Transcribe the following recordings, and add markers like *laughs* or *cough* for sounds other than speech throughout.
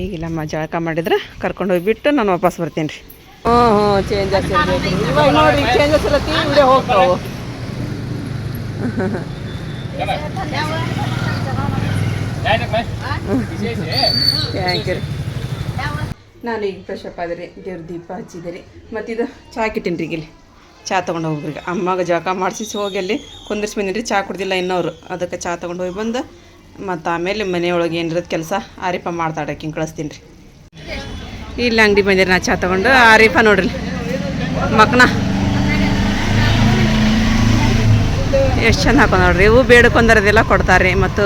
ಈಗಿಲ್ಲಮ್ಮ ಜಳಕ ಮಾಡಿದ್ರೆ ಕರ್ಕೊಂಡು ಹೋಗ್ಬಿಟ್ಟು ನಾನು ವಾಪಸ್ ಬರ್ತೀನಿ ರೀ. ಹ್ಞೂ ಹ್ಞೂ ಚೇಂಜ್ ಇವಾಗ ನೋಡ್ರಿ ಚೇಂಜಸ್ ಇರತ್ತಿ ಇವೇ ಹೋಗ್ತಾವು. ಥ್ಯಾಂಕ್ ಯು ರೀ ನಾನು ಈಗ ಫ್ರೆಶ್ ಅಪ್ ಆದ್ರಿ ದೇವ್ರ ದೀಪ ಹಚ್ಚಿದೆ ರೀ ಮತ್ತು ಇದು ಚಾ ಕಿಟ್ಟಿನಿ ರೀ ಇಲ್ಲಿ. ಚಹಾ ತೊಗೊಂಡು ಹೋಗ್ರಿ ಅಮ್ಮಗೆ ಜಳಕ ಮಾಡಿಸಿ ಹೋಗಿ ಅಲ್ಲಿ ಕುಂದಿರ್ಸಿ ಬಂದಿನಿ ಚಹಾ ಕುಡ್ದಿಲ್ಲ ಇನ್ನೋರು. ಅದಕ್ಕೆ ಚಹಾ ತೊಗೊಂಡು ಹೋಗಿ ಬಂದು ಮತ್ತು ಆಮೇಲೆ ಮನೆಯೊಳಗೆ ಏನಿರೋದು ಕೆಲಸ ಆರಿಫ ಮಾಡ್ತಾಳೆ ಹಿಂಗೆ ಕಳಿಸ್ತೀನಿ ರೀ. ಇಲ್ಲಿ ಅಂಗಡಿ ಬಂದಿರಿ ನಾ ಚಾ ತೊಗೊಂಡು, ಆರಿಫ ನೋಡ್ರಿ. ಮಕ್ನ. ಎಷ್ಟು ಚಂದ ಹಾಕೊಂಡು ನೋಡ್ರಿ. ಇವು ಬೇಡ್ಕೊಂಡರದೆಲ್ಲ ಕೊಡ್ತಾರೆ ರೀ ಮತ್ತು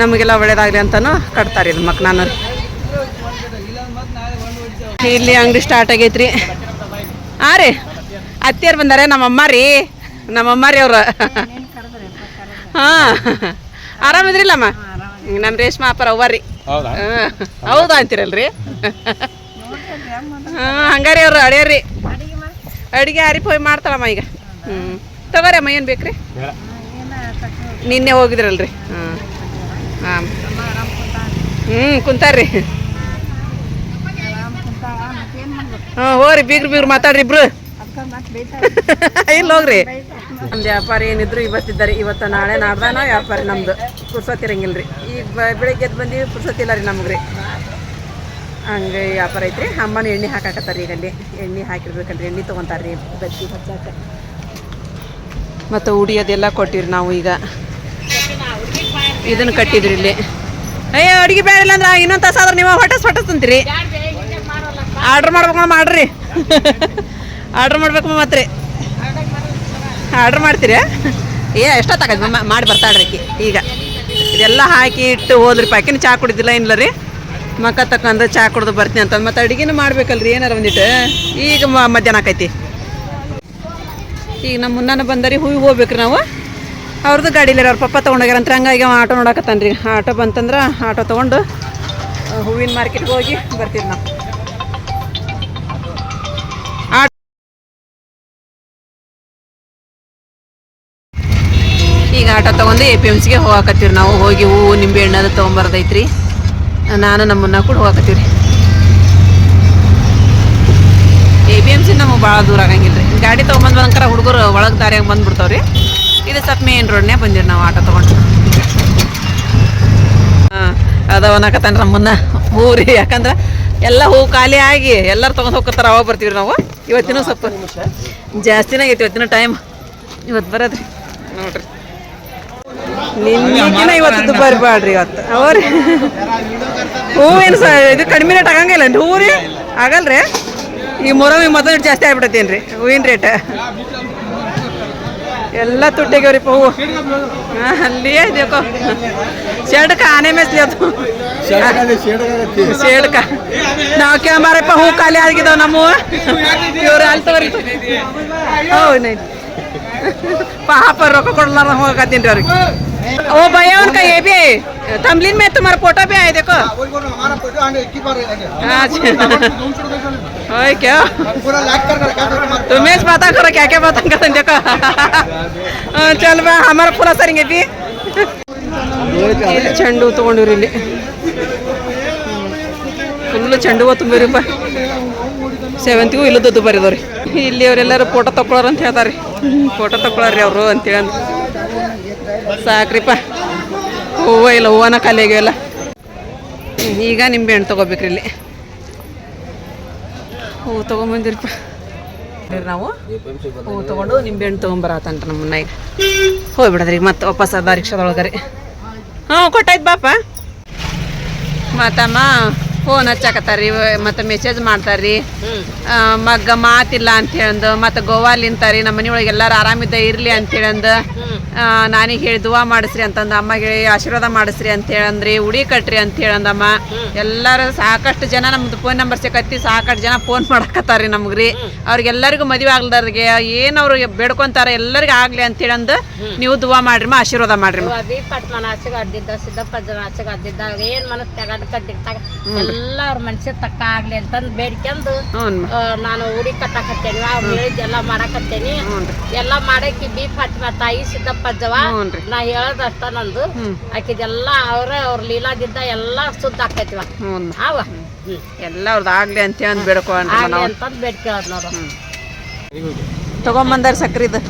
ನಮಗೆಲ್ಲ ಒಳ್ಳೇದಾಗಲಿ ಅಂತಲೂ ಕಟ್ತಾರೆ ಇದು ಮಕ್ನಾನು ರೀ. ಇಲ್ಲಿ ಅಂಗಡಿ ಸ್ಟಾರ್ಟ್ ಆಗೈತ್ರಿ. ಹಾಂ ರೀ ಅತ್ತಿಯರು ಬಂದಾರೆ, ನಮ್ಮಮ್ಮ ರೀ. ನಮ್ಮಮ್ಮ ರೀ ಅವ್ರು. ಹಾಂ. ಆರಾಮಿದ್ರಿಲ್ಲಮ್ಮ? ನಮ್ಮ ರೇಷ್ಮಾ ಅಪ್ಪರ ಅವ್ವ ರೀ ಹೌದಾ? ಹಾಂ ಹೌದಾ ಅಂತೀರಲ್ರಿ? ಹಾಂ ಹಂಗಾರಿ ಅವ್ರು ಅಡಿಯರಿ ಅಡಿಗೆ ಆರಿಪ್ ಹೋಗಿ ಮಾಡ್ತಾಳಮ್ಮ ಈಗ. ಹ್ಞೂ ತಗೋರಿ ಅಮ್ಮ ಏನು ಬೇಕ್ರಿ? ನಿನ್ನೆ ಹೋಗಿದ್ರಲ್ರಿ. ಹಾಂ. ಹಾಂ. ಹ್ಞೂ ಕುಂತಾರ್ರಿ. ಹ್ಞೂ ಹೋರಿ ಬೀಗ್ರು ಬೀಗ್ರು ಮಾತಾಡ್ರಿ ಇಬ್ರು. *laughs* ಇಲ್ಲಿ ಹೋಗ್ರಿ ನಮ್ದು ವ್ಯಾಪಾರ ಏನಿದ್ರು ಇವತ್ತಿದ್ದಾರೆ ಇವತ್ತು ನಾಳೆ ನಾಡ್ದಾನ ವ್ಯಾಪಾರ ನಮ್ದು. ಪುರ್ಸೊತ್ ಇರಂಗಿಲ್ಲ ರೀ ಈಗ ಬೆಳಿಗ್ಗೆ ಎದ್ದು ಬಂದೀವಿ ಪುರ್ಸೊತ್ ಇಲ್ಲ ರೀ ನಮ್ಗೆ ರೀ. ಹಂಗೆ ವ್ಯಾಪಾರ ಐತ್ರಿ. ಅಮ್ಮನ ಎಣ್ಣೆ ಹಾಕಾಕತ್ತಾರ ಈಗ ಅಲ್ಲಿ. ಎಣ್ಣೆ ಹಾಕಿರ್ಬೇಕಲ್ರಿ ಎಣ್ಣೆ ತೊಗೊಂತಾರ್ರಿ. ಬತ್ತಿ ಹಚ್ಚಾಕ. ಮತ್ತು ಉಡಿಯೋದೆಲ್ಲ ಕೊಟ್ಟಿರಿ ನಾವು ಈಗ. ಇದನ್ನು ಕಟ್ಟಿದ್ರಿ ಇಲ್ಲಿ. ಅಯ್ಯೋ ಅಡುಗೆ ಬೇಡ ಇಲ್ಲ ಅಂದ್ರೆ ಇನ್ನೊಂದು ತಾಸು ಆದ್ರೆ ನೀವು ಹೊಟ್ಟಸ್ ಹೊಟ್ಟಸ್ ಅಂತೀರಿ. ಆರ್ಡ್ರ್ ಮಾಡ್ಬೇಕು ಮಾಡ್ರಿ. *laughs* ಆರ್ಡ್ರ್ ಮಾಡ್ಬೇಕು ಮತ್ತೆ. ಆರ್ಡ್ರ್ ಮಾಡ್ತೀರಾ? ಏ ಎಷ್ಟೋ ಮಮ್ಮ ಮಾಡಿ ಬರ್ತಾಳ್ರಿ ಈಗ ಇದೆಲ್ಲ ಹಾಕಿ ಇಟ್ಟು ಹೋದ್ರಿ ಪಾಕಿನ ಚಾ ಕುಡಿದಿಲ್ಲ ಏನಿಲ್ಲ ರೀ? ಮಕ್ಕ ತಕ್ಕಂದ್ರೆ ಚಾ ಕುಡ್ದು ಬರ್ತೀನಿ ಅಂತ ಮತ್ತೆ ಅಡುಗೆನೂ ಮಾಡ್ಬೇಕಲ್ರಿ, ಏನಾರ ಒಂದಿಟ್ಟು ಈಗ ಮಧ್ಯಾಹ್ನ ಆಕೈತಿ. ಈಗ ನಮ್ಮ ಮುನ್ನಾನ ಬಂದರಿ, ಹೂವಿಗೆ ಹೋಗ್ಬೇಕ್ರಿ ನಾವು. ಅವ್ರದ್ದು ಗಾಡಿಲಿ ಅವ್ರ ಪಪ್ಪ ತೊಗೊಂಡೋಗ್ಯಾರ ಅಂತ ಹಂಗಾಗಿ ಆಟೋ ನೋಡಕತ್ತಾನ ರೀ ಆಟೋ ಬಂತಂದ್ರೆ ಆಟೋ ತೊಗೊಂಡು ಹೂವಿನ ಮಾರ್ಕೆಟ್ಗೆ ಹೋಗಿ ಬರ್ತೀವಿ ನಾವು. ಪಿ ಎಂ ಹೋಗಾಕತ್ತೀವಿ ನಾವು. ಹೋಗಿ ಹೂವು ನಿಂಬೆ ಹಣ್ಣು ಅದು ತೊಗೊಂಬರ್ದೈತ್ರಿ. ನಾನು ನಮ್ಮನ್ನ ಕೂಡ ಹೋಗಾಕತ್ತೀವಿ ರೀ ಎ ಪಿ ಎಂ ಸಿ ನಮಗೆ ಭಾಳ ದೂರ ಆಗಂಗಿಲ್ಲ ರೀ ಗಾಡಿ ತೊಗೊಂಬಂದು ಬಂದ್ಕರ ಹುಡುಗರು ಒಳಗೆ ದಾರಿಯಾಗಿ ಬಂದ್ಬಿಡ್ತಾವೆ ರೀ ಇದು ಸ್ವಲ್ಪ ಮೇನ್ ರೋಡ್ನೇ ಬಂದಿರಿ ನಾವು ಆಟೋ ತೊಗೊಂಡು. ಹಾಂ, ಅದ ಅನ್ನಕತ್ತಾನ ನಮ್ಮನ್ನ. ಹೂ ರೀ, ಯಾಕಂದ್ರೆ ಎಲ್ಲ ಹೂ ಖಾಲಿ ಆಗಿ ಎಲ್ಲರೂ ತೊಗೊಂಡು ಹೋಗ್ತಾರ ಅವಾಗ ಬರ್ತೀವಿ ನಾವು. ಇವತ್ತಿನ ಸ್ವಲ್ಪ ಜಾಸ್ತಿನೇ ಆಗೈತಿ, ಇವತ್ತಿನ ಟೈಮ್ ಇವತ್ತು ಬರೋದ್ರಿ. ನೋಡ್ರಿ. ನಿನ್ನೆಕಿನ ಇವತ್ತು ದುಬಾರಿ ಬಾಡ್ರಿ ಇವತ್ತು. ಅವ್ರಿ. ಹೂವೇನು ಸ ಇದು ಕಡಿಮೆ ರೇಟ್ ಆಗಂಗಿಲ್ಲ ಹೂ ಆಗಲ್ರಿ? ಈ ಮೊರವಿ ಮೊದಲು ಜಾಸ್ತಿ ಆಗ್ಬಿಟ್ಟೈತೇನು ಹೂವಿನ ರೇಟ್ ಎಲ್ಲ ತುಟ್ಟಿಗೆವ್ರಿಪ್ಪ ಹೂವು ಹಾಂ ಅಲ್ಲಿಯೇ ಇದೆಯಪ್ಪ. ಶೇಡ್ಕ ಆನೆ ಮೇಸ್ಲಿ ಅದು. ಶೇಡ್ಕ. ನಾವು ಕ್ಯಾಮರಪ್ಪ ಹೂ ಖಾಲಿ ಆಗಿದಾವ ನಮ್ಮ ಇವ್ರು ಅಲ್ಲಿ ತಗೋರಿ ಹೌದು ನೈಟ್ ಪಾಪ ರೊಕ್ಕ ಕೊಡ್ಲಾರ ಹೋಗತ್ತೀನಿ ರೀ ಅವ್ರಿಗೆ ओ भैया उनका ये भी है थमलिन में तुम्हारा फोटो भी है देखो अच्छा ओए क्या तुम्हें पता करो क्या क्या पता करते देखो हाँ, चल बा हमारा पूरा सरेंगे भी ಇಲ್ಲಿ ಚೆಂಡು ಹೂ ತೊಗೊಂಡಿವ್ರಿ ಇಲ್ಲಿ ಫುಲ್ಲು ಚೆಂಡು ಹೂವು ತುಂಬಿರಿಪ್ಪ ಸೇವಂತಿಗೂ ಇಲ್ಲದ್ದು ಬರಿದವ್ರಿ ಇಲ್ಲಿ ಅವರೆಲ್ಲರೂ ಫೋಟೋ ತಗೊಳ್ಳೋರು ಅಂತ ಹೇಳ್ತಾರೆ ಫೋಟೋ ತಗೊಳ್ಳೋರಿ ಅವರು ಅಂತೇಳಿ. ಸಾಕ್ರಿಪ ಹೂವು ಇಲ್ಲ ಹೂವನ ಹ್ಮ್, ಈಗ ನಿಂಬೆ ಹಣ್ಣು ತೊಗೋಬೇಕ್ರಿ ಇಲ್ಲಿ. ಹೂವು ತೊಗೊಂಬಂದಿರಪ್ಪ. ನಾವು ಹೂವು ತೊಗೊಂಡು ನಿಂಬೆ ಹಣ್ಣು ತೊಗೊಂಬರತ್ತಂಟ ನಮ್ಮನ್ನ ಈಗ ಹೋಗ್ಬಿಡದ್ರಿ ಮತ್ತೆ ವಾಪಸ್ ಅದ ರಿಕ್ಷಾದೊಳಗರಿ. ಹಾಂ ಕೊಟ್ಟಾಯ್ತು ಬಾಪ. ಮತ್ತಮ್ಮ ಫೋನ್ ಹಚ್ಚಾಕತ್ತಾರ್ರಿ ಮತ್ತು ಮೆಸೇಜ್ ಮಾಡ್ತಾರ್ರಿ. ರೀ ಮಗ್ಗ ಮಾತಿಲ್ಲ ಅಂತ ಹೇಳಂದು ಗೋವಾ ನಿಂತಾರಿ ನಮ್ಮ ಮನೆಯೊಳಗೆ ಎಲ್ಲರೂ ಆರಾಮಿದ್ದ ಇರಲಿ ಅಂತ ಹೇಳಂದು ನಾನೀಗ ಹೇಳಿ ದುವಾ ಮಾಡಿಸ್ರಿ ಅಂತಂದು ಅಮ್ಮಗೆ ಹೇಳಿ ಆಶೀರ್ವಾದ ಮಾಡಿಸ್ರಿ ಅಂತ ಹೇಳಂದ್ರಿ ಉಡಿ ಕಟ್ರಿ ಅಂತ ಹೇಳಂದಮ್ಮ ಎಲ್ಲರೂ ಸಾಕಷ್ಟು ಜನ ನಮ್ದು ಫೋನ್ ನಂಬರ್ ಸಿಕ್ಕತ್ತಿ ಸಾಕಷ್ಟು ಜನ ಫೋನ್ ಮಾಡಕತ್ತಾರ್ರಿ ನಮ್ಗ್ರಿ. ಅವ್ರಿಗೆಲ್ಲರಿಗೂ ಮದುವೆ ಆಗ್ಲಾರ್ಗೆ ಏನು ಅವ್ರು ಬೇಡ್ಕೊಂತಾರ ಎಲ್ಲರಿಗೆ ಆಗಲಿ ಅಂತ ಹೇಳಂದು ನೀವು ದುವಾ ಮಾಡ್ರಿಮ್ಮ ಆಶೀರ್ವಾದ ಮಾಡ್ರಿ ಏನ್ ಎಲ್ಲ ಅವ್ರ ಮನ್ಸಿ ತಕ್ಕ ಆಗ್ಲಿ ಅಂತಂದ್ ಬೇಡ್ಕೊಂಡು ಹ್ಞೂ ನಾನು ಉಡಿ ಕಟ್ಟಾಕತ್ತೇನಿ ಅವ್ರು ಹೇಳಿದ್ದೆಲ್ಲ ಮಾಡಾಕತ್ತೇನಿ. ಎಲ್ಲ ಮಾಡಕ್ಕೆ ಬಿ ಫಾತಿಮಾ ತಾಯಿ ಸಿದ್ದಪ್ಪ ಅಜ್ಜವ ಹ್ಞೂನ್ರಿ. ನಾ ಹೇಳೋದಷ್ಟ ನಂದು ಆಕಿದೆಲ್ಲ ಅವ್ರ ಅವ್ರ ಲೀಲಾದಿದ್ದ ಎಲ್ಲ ಸುದ್ದ ಆಕೈತಿವ. ಹ್ಞೂ ಅವ ಎಲ್ಲ ಅವ್ರದ್ದು ಆಗ್ಲಿ ಅಂತ ಅಂದ್ ನಾವು. ಅಂತಂದ್ ಬೇಡ್ಕೊಳ್ಳೋದು ನೋಡು. ತೊಗೊಂಬಂದಾರ ಸಕ್ರಿದು.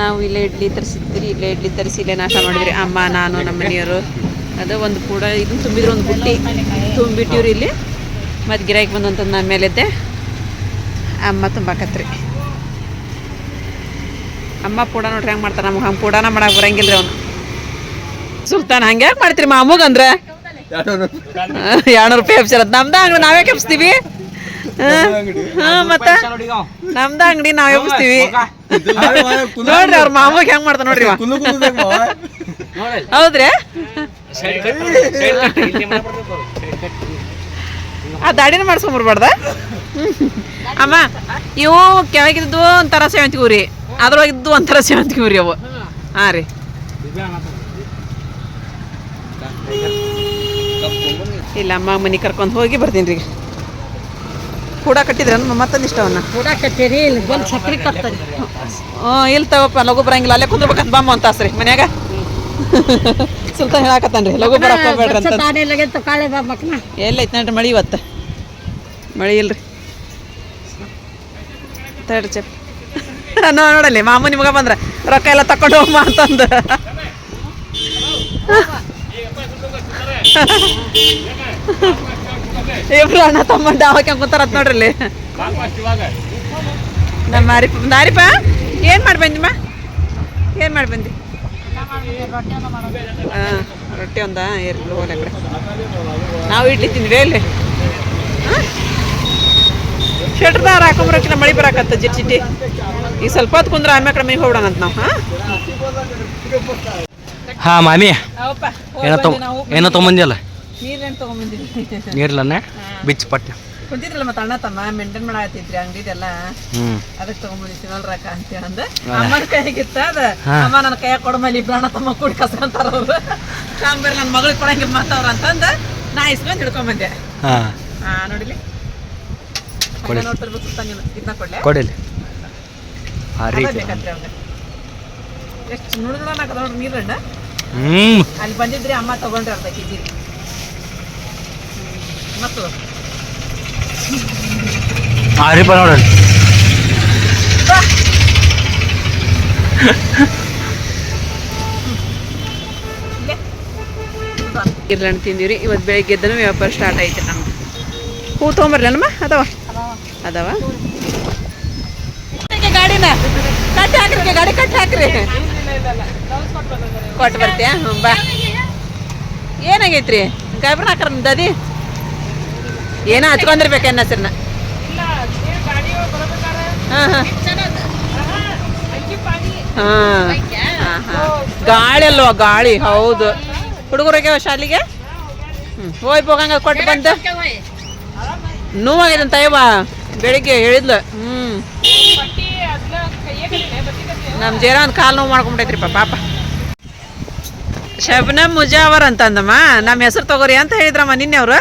ನಾವು ಇಲ್ಲೇ ಇಡ್ಲಿ ತರಿಸಿದ್ರಿ ಇಲ್ಲೇ ಇಡ್ಲಿ ತರಿಸಿ ಇಲ್ಲೇ ನಾಶ ಮಾಡಿದ್ರಿ. ಅಮ್ಮ ನಾನು ನಮ್ಮ ಮನೆಯವರು ಅದು ಒಂದು ಕೂಡ ಇದು ತುಂಬಿದ್ರು ಒಂದು ಬುಟ್ಟಿ ತುಂಬಿಟ್ಟಿವ್ರಿ ಇಲ್ಲಿ. ಮತ್ತು ಗಿರಾಕಿ ಬಂದಂತ ನನ್ನ ಮೇಲೆದ್ದೆ ಅಮ್ಮ ತುಂಬಾಕತ್ರಿ ಅಮ್ಮ ಕೂಡ ನೋಡ್ರಿ ಹೆಂಗೆ ಮಾಡ್ತಾರೆ ನಮ್ಗೆ ಹಂಗೆ ಕೂಡನ ಮಾಡಕ್ಕೆ ಬರಂಗಿಲ್ಲ ರೀ ಅವನು. ಸುಲ್ತಾನ ಹಂಗೆ ಯಾಕೆ ಮಾಡ್ತೀರಿ ಮಾಮೂಗಂದ್ರೆ ಎರಡ್ನೂರು ರೂಪಾಯಿ ಎಪ್ಸಿರತ್ ನಮ್ದ ಅಂಗಡಿ ನಾವೇ ಕೆಪ್ಸ್ತೀವಿ. ಹಾಂ ಮತ್ತೆ? ನಮ್ದ ಅಂಗಡಿ ನಾವೇ ಎಬ್ಸ್ತೀವಿ ನೋಡ್ರಿ ಅವ್ರ ಮಾಮೂಗ್ ಹೆಂಗ್ ಮಾಡ್ತಾರ ನೋಡ್ರಿ. ಹೌದ್ರಿ? *laughs* ಆ ದಾಡಿನ ಮಾಡ್ಸ್ಕೊಂಬರ್ಬಾರ್ದ? ಅಮ್ಮ ಇವು ಕೆಳಗಿದ್ದು ಒಂಥರ ಸೇವಂತಿಗೆ ಊರಿ ಅದ್ರೊಳಗಿದ್ದು ಒಂಥರ ಸೇವಂತಿಗೆ ರೀ ಅವು. ಹಾಂ ರೀ. ಇಲ್ಲ ಅಮ್ಮ ಮನೆ ಕರ್ಕೊಂಡು ಹೋಗಿ ಬರ್ತೀನಿ ರೀ. ಕೂಡ ಕಟ್ಟಿದ್ರ ಮತ್ತೊಂದು ಇಷ್ಟವನ್ನ? ಕೂಡ ಕಟ್ಟಿರಿ ಇಲ್ಲಿ ಬಂದು ಸಕ್ರೆ ಕಟ್ತದೆ ಹ್ಞೂ ಇಲ್ಲಿ ತಗೋಪ್ಪ ಲಘು ಬರಂಗಿಲ್ಲ. ಅಲ್ಲೇ ಕುಂದ್ರಬೇಕಂತ ಬಾಮ್ಮ ಅಂತ ಆಸ್ರಿ ಮನ್ಯಾಗ. ಸುಲ್ತಾನ್ ಹೇಳಾಕತ್ತಾನ್ರಿ ಲಘು ಬರಪ್ಪ ಹೋಗ್ಬೇಡ್ರಿ ಅಂತ ಎಲ್ಲ ಐತೆ ನೋಡ್ರಿ ಮಳಿ ಇವತ್ತು? ಮಳಿ ಇಲ್ರಿ. ತಡ್ರಿ ಚಪ್ *laughs* ನೋ ನೋಡಲ್ಲಿ ಮಾಮು ನಿಮ್ಗೆ ಬಂದ್ರ ರೊಕ್ಕ ಎಲ್ಲ ತಕೊಂಡು ಹೋಗ್ ಅಂತಂದು. *laughs* ಇಬ್ರು ಅಣ್ಣ ತಮ್ಮ ಡಾವಕ್ಕೆ ಕೂತಾರತ್ ನೋಡ್ರಿ ಇಲ್ಲಿ ನಮ್ಮ ಮಾರಿಪ ಮಾರಿಪ ಏನು ಮಾಡಿ ಬಂದಿಮ್ಮ ಏನು ಮಾಡಿ ಬಂದಿ ಹಾಂ ರೊಟ್ಟಿ ಒಂದಾ? ಇರ್ಲಿ ಹೋಗಲ್ಲ ಕಡೆ. ನಾವು ಇಡ್ಲಿ ತಿಂದ್ವಿ ಇಲ್ಲಿ ಶೆಟ್ರದಾರ ಹಾಕೊಂಬರಕ್ಕಿಲ್ಲ ಮಳಿ ಬರಾಕತ್ತ ಜಿಟ್ ಜಿಟ್ಟಿ ಈಗ ಸ್ವಲ್ಪ ಹೊತ್ತು ಕುಂದ್ರ ಕಡೆ ಮನೆಗೆ ಹೋಗ್ಬಿಡೋಣ ಅಂತ ನಾವು ಹಾಂ ಹಾ ಮಾಮಿ. ಏನೋ ತೊ ಏನೋ ತೊಗೊಂಬಂದಿಲ್ಲ ನೀರ್ಲನ್ನ? ಬಿಚ್ಚ ಪಟ್ಟೆ. ಕುಂತಿದ್ರಲ್ಲ ಮತ್ತೆ ಅಣ್ಣ ತಮ್ಮ ಮೇಂಟೈನ್ ಮಾಡಾಕತ್ತಿದ್ರಿ ಅಂಗಡಿದೆಲ್ಲ ಅದಕ್ಕೆ ತಗೊಂಡ್ಬಂದಿ ನೋಡ್ರಕ್ಕ ಅಂತ ಅಂದ ಅಮ್ಮನ ಕೈಗಿತ್ತ ಅದ. ಅಮ್ಮ ನನ್ನ ಕೈಯಾಗ ಕೊಡ ಮೇಲೆ ಇಬ್ರು ಅಣ್ಣ ತಮ್ಮ ಕೂಡಿ ಕಸ್ಕೊಂತಾರ ಅವ್ರು. ಬೇರೆ ನನ್ನ ಮಗಳಿಗೆ ಕೊಡಂಗೆ ಮಾತವ್ರ ಅಂತಂದ ನಾ ಇಸ್ಕೊಂಡ್ ಹಿಡ್ಕೊಂಬಂದೆ. ಬಂದೆ ಹಾ ನೋಡಿಲಿ. ಕೊಡ್ಲೆ. ಕೊಡಿಲಿ? ಆ ರೀತಿ. ಎಷ್ಟು ನುಡು ನುಡೋಣ ನೋಡ್ರಿ ನೀರಣ್ಣ ಹ್ಮ್. ಅಲ್ಲಿ ಬಂದಿದ್ರಿ ಅಮ್ಮ ತಗೊಂಡ್ರಿ ಅರ್ಧ ಕೆಜಿ. ಮತ್ತು ಆ ರೀಪ ನೋಡೋಣ ಇರ್ಲಣ್ಣ ತಿಂದಿವ್ರಿ. ಇವತ್ತು ಬೆಳಿಗ್ಗೆ ಎದ್ದನು ವ್ಯಾಪಾರ ಸ್ಟಾರ್ಟ್ ಐತೆ ನಮ್ದು ಹೂ ತೊಗೊಂಬರ್ಲಮ್ಮ ಅದಾವ? ಅದಾವ? ಗಾಡಿನ. ಕಟ್ ಹಾಕ್ರಿ, ಗಾಡಿ ಕಟ್ಟಿ ಹಾಕ್ರಿ. ಕೊಟ್ಟು ಬರ್ತೀಯಾ? ಹ್ಞೂ ಬಾ. ಏನಾಗೈತ್ರಿ? ಗಾಬ್ರ ಹಾಕ್ರ ದದಿ? ಏನೋ ಹಚ್ಕೊಂಡಿರ್ಬೇಕು ಎನ್ನ ಹೆಸರನ್ನ. ಹಾಂ ಹಾಂ. ಹಾಂ ಹಾಂ ಹಾಂ. ಗಾಳಿ ಅಲ್ವಾ ಗಾಳಿ. ಹೌದು. ಹುಡುಗರಿಗೆ ಶಾಲೆಗೆ? ಹೋಯ್ ಹೋಗಂಗ ಕೊಟ್ಟು ಬಂದು ನೋವಾಗಿದೆ ತಯವಾ ಬೆಳಿಗ್ಗೆ ಹೇಳಿದ್ಲು. ಹ್ಮ್. ನಮ್ಮ ಜೇರ ಒಂದು ಕಾಲು ನೋವು ಮಾಡ್ಕೊಂಬಿಟ್ಟೈತ್ರಿ ಪಾಪ. ಶಬ್ನಮ್ ಮುಜಾವರ್ ಅಂತಂದಮ್ಮ. ನಮ್ಮ ಹೆಸರು ತಗೋರಿ ಅಂತ ಹೇಳಿದ್ರಮ್ಮ ನಿನ್ನೆ ಅವರು.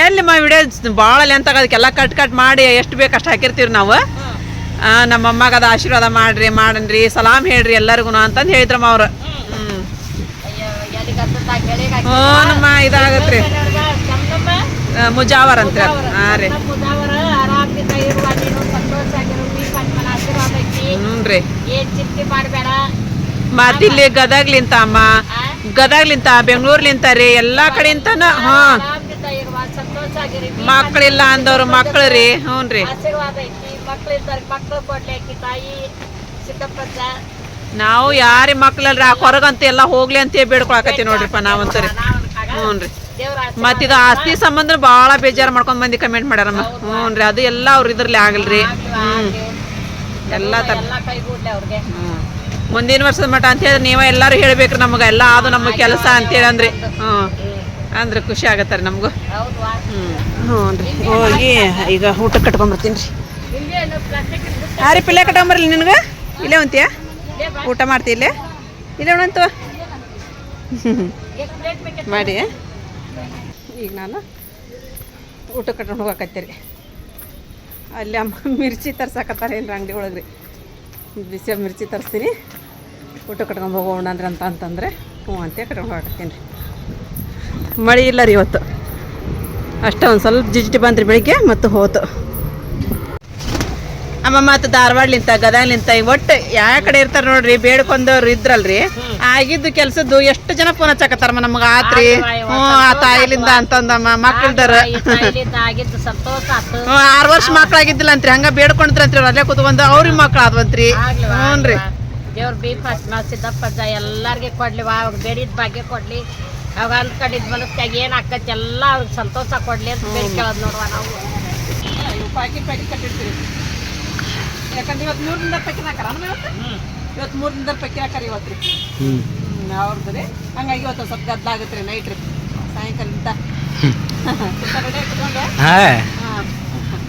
ಎಲ್ಲಿ ಮಾ ವಿಡಿಯೋ ಭಾಳ ಲೆಂತ್ ಅದಕ್ಕೆಲ್ಲ ಕಟ್ ಕಟ್ ಮಾಡಿ ಎಷ್ಟು ಬೇಕು ಅಷ್ಟು ಹಾಕಿರ್ತೀವಿ ನಾವು. ನಮ್ಮ ಅಮ್ಮಗೆ ಅದು ಆಶೀರ್ವಾದ ಮಾಡ್ರಿ ಮಾಡನ್ರಿ ಸಲಾಮ್ ಹೇಳ್ರಿ ಎಲ್ಲರಿಗೂ ಅಂತಂದು ಹೇಳಿದ್ರಮ್ಮ ಅವ್ರು. ಹ್ಞೂ ನಮ್ಮ ಇದಾಗತ್ರಿ. ಮುಜಾವರ್ ಅಂತ ಹಾಂ ರೀ. ಹ್ಞೂ ರೀ. ಮತ್ತಿಲ್ಲಿ ಗದಗ್ಲಿಂತ ಅಮ್ಮ. ಗದಗ್ಲಿಂತ ಬೆಂಗಳೂರ್ಲಿಂತ ರೀ ಎಲ್ಲಾ ಕಡೆಯಿಂತನ ಹಾ. ಮಕ್ಕಳಿಲ್ಲ ಅಂದವ್ರು ಮಕ್ಳು ರೀ ಹ್ಞೂ ರೀ. ಆಶೀರ್ವಾದ ಐತಿ. ಮಕ್ಳಿದ್ದಾರೆ ಮಕ್ಳು ಕೊಡ್ಲಿ ಆಕಿ ತಾಯಿ ಸಿದ್ದಪ್ಪಜ್ಜ ನಾವು ಯಾರಿ ಮಕ್ಳಲ್ರಿ ಆ ಹೊರಗಂತ ಎಲ್ಲ ಹೋಗ್ಲಿ ಅಂತ ಬೇಡ್ಕೊಳಕತ್ತೀವಿ ನೋಡ್ರಿಪ್ಪ ನಾವಂತರಿ ಹ್ಞೂ ರೀ. ಮತ್ತೆ ಇದು ಆಸ್ತಿ ಸಂಬಂಧ ಭಾಳ ಬೇಜಾರು ಮಾಡ್ಕೊಂಡ್ ಬಂದು ಕಮೆಂಟ್ ಮಾಡ್ಯಾರಮ್ಮ. ಹ್ಞೂ ರೀ ಅದು ಎಲ್ಲ ಅವ್ರ ಇದ್ರಲ್ಲಿ ಆಗಲ್ರಿ. ಹ್ಞೂ ಎಲ್ಲ ತರ ಮುಂದಿನ ವರ್ಷದ ಮಟ್ಟ ಅಂತ ಹೇಳಿದ್ರೆ ನೀವೇ ಎಲ್ಲರೂ ಹೇಳ್ಬೇಕ್ರಿ ನಮ್ಗೆ. ಎಲ್ಲ ಅದು ನಮ್ಮ ಕೆಲಸ ಅಂತೇಳಿ ಅಂದ್ರಿ. ಹ್ಞೂ ಅಂದ್ರೆ ಖುಷಿ ಆಗತ್ತಾರೆ ನಮಗೂ. ಹೌದ್ವಾ ಹ್ಞೂ ರೀ ಹೋಗಿ ಈಗ ಊಟ ಕಟ್ಕೊಂಬರ್ತೀನಿ ರೀ. ಹಾಂ ರೀ ಪಿಲ್ಲೆ ಕಟ್ಕೊಂಬರ್ಲಿ ನಿನಗೆ? ಇಲ್ಲೇ ಒಂತಿಯ ಊಟ ಮಾಡ್ತಿ ಇಲ್ಲೇ? ಇಲ್ಲೇ ಉಣಂತು ಮಾಡಿ ಈಗ ನಾನು ಊಟ ಕಟ್ಕೊಂಡು ಹೋಗಕತ್ತೀರಿ. ಅಲ್ಲಿ ಅಮ್ಮ ಮಿರ್ಚಿ ತರ್ಸಕತ್ತಾರೆ ಏನು ಅಂಗಡಿ ಒಳಗೆ ರೀ. ಬಿಸಿ ಮಿರ್ಚಿ ತರಿಸ್ತೀನಿ. ಊಟ ಕಟ್ಕೊಂಡು ಹೋಗೋಣ ಅಂದ್ರೆ ಅಂತ ಅಂತಂದರೆ ಹ್ಞೂ ಅಂತ ಕಟ್ಕೊಂಡು ಹೊರಡ್ತೀನಿ ಮಳೆ ಇಲ್ಲ ರೀ ಇವತ್ತು. ಅಷ್ಟೇ ಒಂದು ಸ್ವಲ್ಪ ಜಿಜಿಟಿ ಬಂದ್ರಿ ಬೆಳಿಗ್ಗೆ ಮತ್ತು ಹೋತು. ಅಮ್ಮ ಮತ್ತು ಧಾರವಾಡ್ಲಿಂತ ಗದಗ್ಲಿಂತ ಒಟ್ಟು ಯಾವ ಕಡೆ ಇರ್ತಾರೆ ನೋಡ್ರಿ ಬೇಡ್ಕೊಂಡವ್ರು ಇದ್ರಲ್ರಿ. ಆಗಿದ್ದು ಕೆಲಸದ್ದು ಎಷ್ಟು ಜನ ಫೋನ್ ಹಚ್ಚಾಕತ್ತಾರಮ್ಮ ನಮ್ಗೆ? ಆತ್ರಿ ಹ್ಞೂ ಆ ತಾಯಿಲಿಂದ ಅಂತಂದಮ್ಮ ಮಕ್ಕಳ್ದಾರ ಹ್ಞೂ ಆರು ವರ್ಷ ಮಕ್ಕಳಾಗಿದ್ದಿಲ್ಲ ಅಂತ್ರಿ ಹಂಗ ಬೇಡ್ಕೊಂಡ್ರಂತ್ರಿ ಅವ್ರು ಅಲ್ಲೇ ಕೂತ್ಕೊಂಡು ಅವ್ರಿಗೆ ಮಕ್ಳು ಆದ್ವಂತ್ರಿ ಹ್ಞೂ ರೀ ದೇವ್ರ ಬಿ ಫಸ್ಟ್ ಸಿದ್ದಪ್ಪ ಎಲ್ಲಾರ್ಗೆ ಕೊಡ್ಲಿ ಬೇಡಿದ ಭಾಗ್ಯ ಕೊಡ್ಲಿ. ಅವಾಗ ಅಂದ್ಕೊಂಡಿದ್ ಮನಸ್ಸಿನಾಗ ಏನು ಆಕತಿ ಎಲ್ಲ ಅವ್ರಿಗೆ ಸಂತೋಷ ಕೊಡ್ಲಿ ಅಂತ ಬೇಡ್ಕೊಳ್ಳೋದು ನೋಡುವ ನಾವು. ಪ್ಯಾಕೆಟ್ ಪ್ಯಾಕೆಟ್ ಕಟ್ಟಿರ್ತೀವಿ ಯಾಕಂದ್ರೆ ಇವತ್ತು ಮೂರು ದಿನದ ಪೈಕಿ ಹಾಕಾರ ಇವತ್ತು? ಮೂರು ದಿನದ ಪೈಕಿ ಹಾಕಾರ ಇವತ್ತು ರೀ. ಅವ್ರದ್ದು ರೀ. ಹಂಗಾಗಿ ಇವತ್ತು ಸ್ವಲ್ಪ ಗದ್ದ ಆಗುತ್ತೆ ರೀ ನೈಟ್ ರೀ. ಸಾಯಂಕಾಲದಿಂದ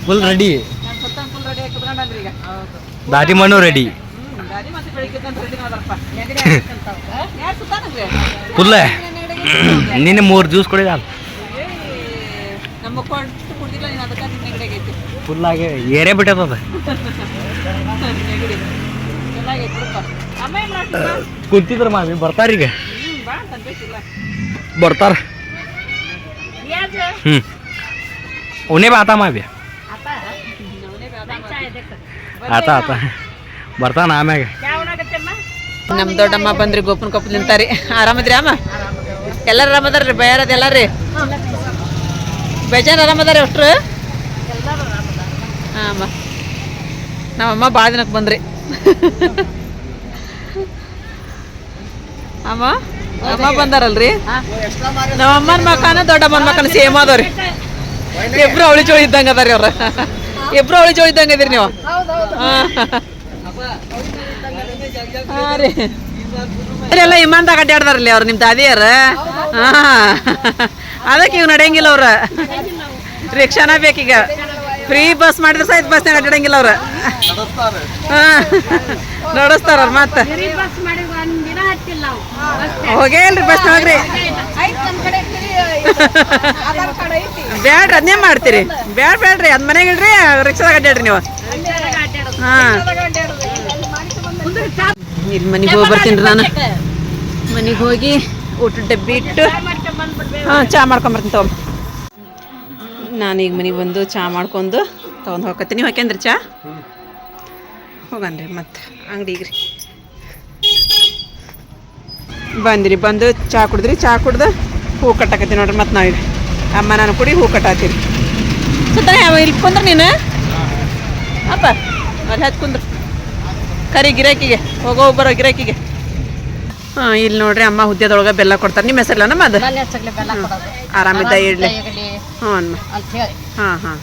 ಫುಲ್ ರೆಡಿ ನಾ ಸುತ್ತ ಫುಲ್ ರೆಡಿ ಆಗಿ ಕುತ್ಕೊಂಡಲ್ರಿ ಈಗ. ದಾರಿ ಮಣ್ಣು ರೆಡಿ ಹ್ಞೂ ಗಾಡಿ ಮತ್ತೆ ಬೆಳಿಗ್ಗೆ ರೆಡಿ ಸುತ್ತಾನಂದ್ರೆ ಫುಲ್ಲ ನಿನ್ನೆ ಮೂರು ಜ್ಯೂಸ್ ಕುಡಿದ ಫುಲ್ಲಾಗಿ ಏರೇ ಬಿಟ್ಟದ ಕುಂತಿದ್ರ ಮಾಮಿ ಬರ್ತಾರೀಗ ಬರ್ತಾರ. ಹ್ಞೂ ಅವನೇ ಬಾತ ಮಾವಿ ಆತ ಆತ. ಆತ ಬರ್ತಾನ ಆಮ್ಯಾಗ. ನಮ್ಮ ದೊಡ್ಡಮ್ಮ ಬಂದ್ರಿ ಗೋಪನ್ ಕೊಪ್ಪ ನಿಂತಾರಿ. ಆರಾಮದ್ರಿ ಅಮ್ಮ? ಎಲ್ಲರೂ ಆರಾಮದಾರ ರೀ ಎಲ್ಲಾರಿ ರೀ ಬೇಜಾರು ಅಷ್ಟ್ರು? ಆರಾಮದಾರ ಹಾಂ, ಅಮ್ಮ. ನಮ್ಮಮ್ಮ ಭಾಳ ದಿನಕ್ಕೆ ಬಂದ್ರಿ. ಅಮ್ಮ ಅಮ್ಮ ಬಂದಾರಲ್ರಿ? ನಮ್ಮಮ್ಮನ ಮಕ್ಕನ ದೊಡ್ಡಮ್ಮನ ಮಕ್ಕನ ಸೇಮ್ ಅದಾವ್ರಿ ಇಬ್ರು ಅವಳಿ ಜೋಳಿ ಇದ್ದಂಗೆ ಅದಾರಿ ಅವ್ರ. ಇಬ್ರು ಅವಳಿ ಜೋಳಿ ಇದ್ದಂಗೆ ಇದೀರಿ ನೀವು. ಹಾಂ. ರೀ. ಎಲ್ಲ ಇಮಾನ್ದಾಗ ಅಡ್ಡಾಡ್ದಾರಲ್ಲಿ ಅವ್ರು ನಿಮ್ಮ ದಾದಿಯರ ಹಾಂ. ಅದಕ್ಕೆ ಇವ್ ನಡೆಯಂಗಿಲ್ಲ ಅವ್ರ. ರಿಕ್ಷಾನ ಬೇಕೀಗ. ಫ್ರೀ ಬಸ್ ಮಾಡಿದ್ರೆ ಸಹ ಬಸ್ ನಡೆಯಂಗಿಲ್ಲ ಅವ್ರ. ಹಾಂ. ನಡೆಸ್ತಾರ ಅವ್ರು ಮತ್ತೆ. ಬಸ್ ಮಾಡಿ ಒಂದ್ ದಿನ ಹತ್ತಿಲ್ಲ ನಾವು ಹೋಗೇ ಇಲ್ರಿ ಬಸ್ನಾಗ್ರಿ ಬ್ಯಾಡ್ರಿ ಅದನ್ನೇ ಮಾಡ್ತೀರಿ. ಬ್ಯಾಡ ಬ್ಯಾಡ್ರಿ ಅದ್ ಮನೆಗೆ ಇಡ್ರಿ ರಿಕ್ಷಾದಾಗ ಅಡ್ಡಾಡ್ರಿ ನೀವು. ಹಾಂ. ಇಲ್ಲಿ ಮನೆಗೆ ಹೋಗಿ ಬರ್ತೀನಿ ನಾನು. ಮನೆಗೆ ಹೋಗಿ ಊಟ ಡಬ್ಬಿ ಇಟ್ಟು ಹಾಂ ಚಹಾ ಮಾಡ್ಕೊಂಬರ್ತೀನಿ ತಗೊಂಡ್ ನಾನೀಗ ಮನೆಗೆ ಬಂದು ಚಾ ಮಾಡ್ಕೊಂಡು ತೊಗೊಂಡು ಹೋಗತ್ತೀನಿ ನೀವು ಚಹಾ ಚಾ? ಹೋಗನ್ರಿ ಮತ್ತೆ ಅಂಗಡಿಗೆ ರೀ. ಬಂದಿರಿ, ಬಂದು ಚಾ ಕುಡಿದ್ರಿ. ಚಾ ಕುಡ್ದು ಹೂ ಕಟ್ಟಾಕತ್ತೀನಿ ನೋಡ್ರಿ ಮತ್ತೆ ನಾವೀಗ ಅಮ್ಮ ನಾನು ಕುಡಿ, ಹೂ ಕಟ್ಟಾತೀರಿ. ಸುತ್ತ ಇಲ್ಲಿ ಕುಂದ್ರ ನೀನು? ಅಪ್ಪ, ಅಲ್ಲಿ ಹತ್ತು ಕುಂದ್ರ. ಕರಿ ಗಿರಾಕಿಗೆ ಹೋಗೋ ಬರೋ ಗಿರಾಕಿಗೆ. ಇಲ್ಲಿ ನೋಡ್ರಿ ಅಮ್ಮ ಹುದ್ದೆದೊಳಗೆ ಬೆಲ್ಲ ಕೊಡ್ತಾರೆ. ನಿಮ್ಮ ಹೆಸರಲ್ಲ ನಮ್ಮ ಅದು? ಆರಾಮಿದ್ದ ಇಡ್ಲಿ ಹ್ಞೂ ಹಾಂ ಹಾಂ.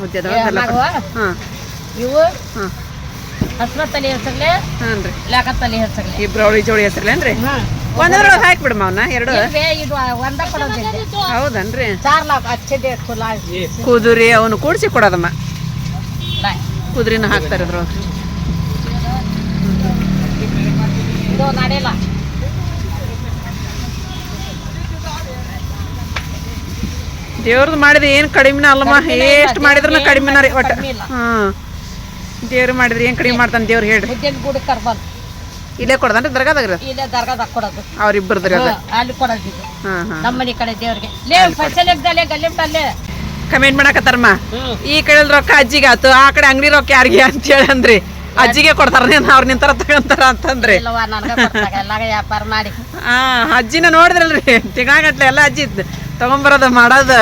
ಹುದ್ದೆದೊಳಗೆ ಬೆಲ್ಲ ಹಾಂ. ಇವು? ಹಾಂ. ಹಸ್ರ ತಲೆ ಹೆಸರ್ಲೆ? ಹಾಂ ರೀ ಲಾಕ ತಲೆ ಹೆಸರ್ಲೆ. ಇಬ್ರು ಜೋಡಿ ಹೆಸರ್ಲೇನ್ರಿ ಒಂದ್ರೊಳಗೆ ಹಾಕ್ಬಿಡಮ್ಮ ಅವನ್ನ ಎರಡು? ಹೌದನ್ರಿ. ಕುದುರೆ ಅವನು ಕೂಡಿಸಿ ಕೊಡೋದಮ್ಮ. ಕುದುರೆನ ಹಾಕ್ತಾರೆ ಅದ್ರೊಳಗೆ ಇದು ನಡೆಯಲ್ಲ. ದೇವ್ರದ್ದು ಮಾಡಿದ್ರೆ ಏನು ಕಡಿಮೆನ ಅಲ್ಲಮ್ಮ. ಎಷ್ಟು ಮಾಡಿದ್ರು ಕಡಿಮೆನ ರೀ ಒಟ್ಟು. ಹಾಂ. ದೇವ್ರು ಮಾಡಿದ್ರೆ ಏನು ಕಡಿಮೆ ಮಾಡ್ತಾನೆ ದೇವ್ರು ಗುಡಿ ಕರ್ಬಲ್ ಇಲ್ಲೇ ಕೊಡ್ದಾನ್ರಿ ದರ್ಗಾದಾಗ ರೀ? ಇಲ್ಲೇ ದರ್ಗಾದಾಗ ಕೊಡೋದು. ಅಲ್ಲಿ ಕೊಡೋದು ಹಾಂ ಹಾಂ. ನಮ್ಮ ಮನೆ ಕಡೆ ದೇವ್ರಿಗೆ. ಲೇ ಫಸಲ್ ಎಗ್ದಲೆ ಗಲ್ಲಿಟ್ಟಲ್ಲೇ ಕಮೆಂಟ್ ಮಾಡಕತ್ತಾರಮ್ಮ. ಈ ಕಡೆ ರೊಕ್ಕ ಅಜ್ಜಿಗೆ ಆತು ಆ ಕಡೆ ಅಂಗಡಿ ರೊಕ್ಕ ಯಾರಿಗೆ ಅಂತೇಳಿ ಅಂದ್ರಿ ಅಜ್ಜಿಗೆ ಕೊಡ್ತಾರ ಅವ್ರ ನಿಂತರ ತಗೊಂತಾರ ಅಂತಂದ್ರೆ. ಇಲ್ಲವ ನನಗ ಕೊಡ್ತಾಗ ಎಲ್ಲಾಗ ವ್ಯಾಪಾರ ಮಾಡಿ. ಆ ಅಜ್ಜಿನ ನೋಡಿದ್ರಲ್ರಿ ತಿಂಗಳಗಟ್ಲೆ ಎಲ್ಲ ಅಜ್ಜಿ ತಗೊಂಬರೋದು ಮಾಡೋದು.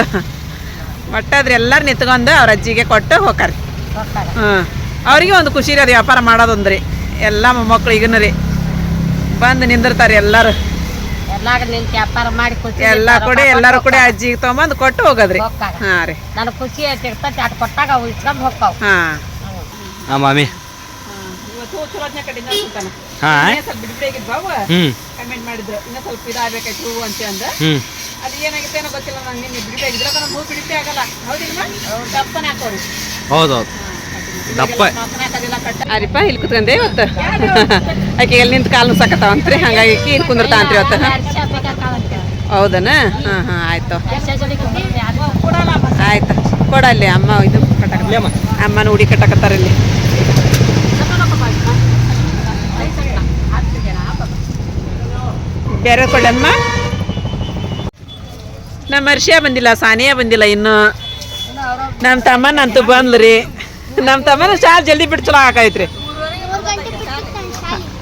ಒಟ್ಟಾದ್ರಿ ಎಲ್ಲಾರು ನಿಂತ್ಕೊಂಡು ಅವ್ರ ಅಜ್ಜಿಗೆ ಕೊಟ್ಟು ಹೋಗ್ರಿ ಹ್ಮ್ ಹಾಂ ಅವ್ರಿಗೆ ಒಂದು ಖುಷಿ ರೀ ಅದು ವ್ಯಾಪಾರ ಮಾಡೋದೊಂದ್ರಿ ಎಲ್ಲ ಮೊಮ್ಮಕ್ಳು ಈಗನ ರೀ ಬಂದು ನಿಂದಿರ್ತಾರೆ ಎಲ್ಲರೂ. ಎಲ್ಲಾಗ ನಿಂತ ವ್ಯಾಪಾರ ಮಾಡಿ ಖುಷಿ ಎಲ್ಲ ಕೂಡ ಎಲ್ಲರೂ ಕೂಡ ಅಜ್ಜಿಗೆ ತೊಗೊಂಬಂದು ಕೊಟ್ಟು ಹೋಗೋದ್ರಿ. ಹೋಗ್ತಾಗ ಹಾಂ ರೀ. ನನಗೆ ಖುಷಿ ಐತಿ ಇರ್ತೈತಿ ಕೊಟ್ಟಾಗ ಅವು ಇಸ್ಕೊಂಡ್ ಹೋಗ್ತಾವ. ಹಾಂ. ಹಾಂ ಮಾಮಿ ಹಾಂ ಸ್ವಲ್ಪ ಬಿಡ್ಬಿಡಾಗಿದ್ವು ಹ್ಞೂ ಕಮೆಂಟ್ ಮಾಡಿದ್ರು ಇನ್ನೂ ಸ್ವಲ್ಪ ಇದಾಗಬೇಕಾಯ್ತು ಹೂವು ಅಂತ ಅಂದ. ಅದು ಏನಾಗುತ್ತೆ ಏನೋ ಗೊತ್ತಿಲ್ಲ ನಂಗೆ ನಿನ್ನೆ ಬಿಡಿಪೆ ಆಗಿದ್ರೆ ನಮ್ಮ ಹೂ ಬಿಡಿಪೆ ಆಗಲ್ಲ. ಹೌದಿಲ್ಲ ದಪ್ಪನ ಹಾಕೋರಿ. ಹೌದೌದು. ದಪ್ಪ. ಅರಿಪ ಇಲ್ಲಿ ಕುತ್ಕೊಂಡೆ ಇವತ್ತು. ಆಕೆ ಎಲ್ಲಿ ನಿಂತು ಕಾಲು ಸಕತ್ತಾವಂತ್ರಿ ಹಂಗಾಗಿ ಇಲ್ಲಿ ಕುಂದಿರ್ತಾ ಅಂತ್ರಿ ಇವತ್ತು. ಹೌದನ? ಹಾ ಹಾಂ ಆಯ್ತು. ಆಯ್ತು. ಕೊಡಲ್ಲಿ ಅಮ್ಮ ಇದು ಕಟ್ಟಕ ಅಮ್ಮನ ಉಡಿ ಕಟ್ಟಕತ್ತಾರ ಇಲ್ಲಿ ಬೇರೆ ಕೊಡಮ್ಮ? ನಮ್ಮ ಹರ್ಷಿಯ ಬಂದಿಲ್ಲ ಸಾನಿಯಾ ಬಂದಿಲ್ಲ ಇನ್ನು. ನಮ್ಮ ತಮ್ಮನಂತೂ ಬಂದ್ರಿ ನಮ್ಮ ತಮ್ಮನ ಚಾರ್ ಜಲ್ದಿ ಬಿಟ್ಟು ಚಲೋ ಹಾಕೈತ್ರಿ